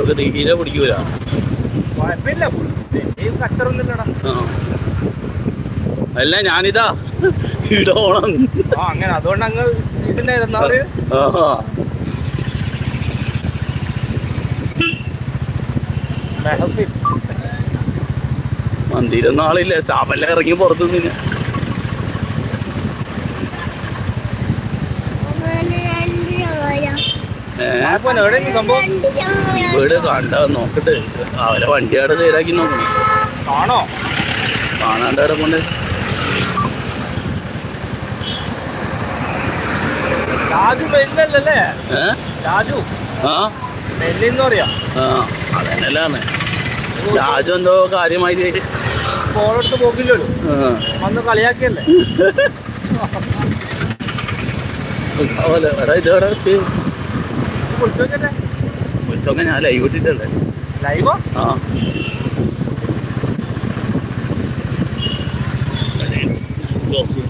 നമുക്ക് തീരെ പിടിക്കൂല. അല്ല ഞാനിതാ ഇടോണം. അങ്ങനെ. അതുകൊണ്ട് അങ്ങ് സ്റ്റാഫെല്ലാം ഇറങ്ങി പുറത്തു നിന്ന് വീട് കണ്ട നോക്കട്ടെ അവരെ വണ്ടി അവിടെ സൈഡാക്കി നോക്കണം. ആണോ? കാണാണ്ട് അവിടെ കൊണ്ട്. രാജു മെല്ലല്ലേ ഏ? രാജു? ആ. വെല്ലെന്ന് പറയാ. ആ അതന്നെല്ലാണ് രാജു എന്തോ കാര്യമായി ഫോളെടുത്ത് പോക്കില്ലല്ലോ. വന്ന് കളിയാക്കിയല്ലേ? അതുപോലെ വിളിച്ചൊക്കെ ഞാൻ ലൈവ് ഇട്ടിട്ടുണ്ട് ലൈവോ ആ. ക്ലോസ് ചെയ്തിട്ട്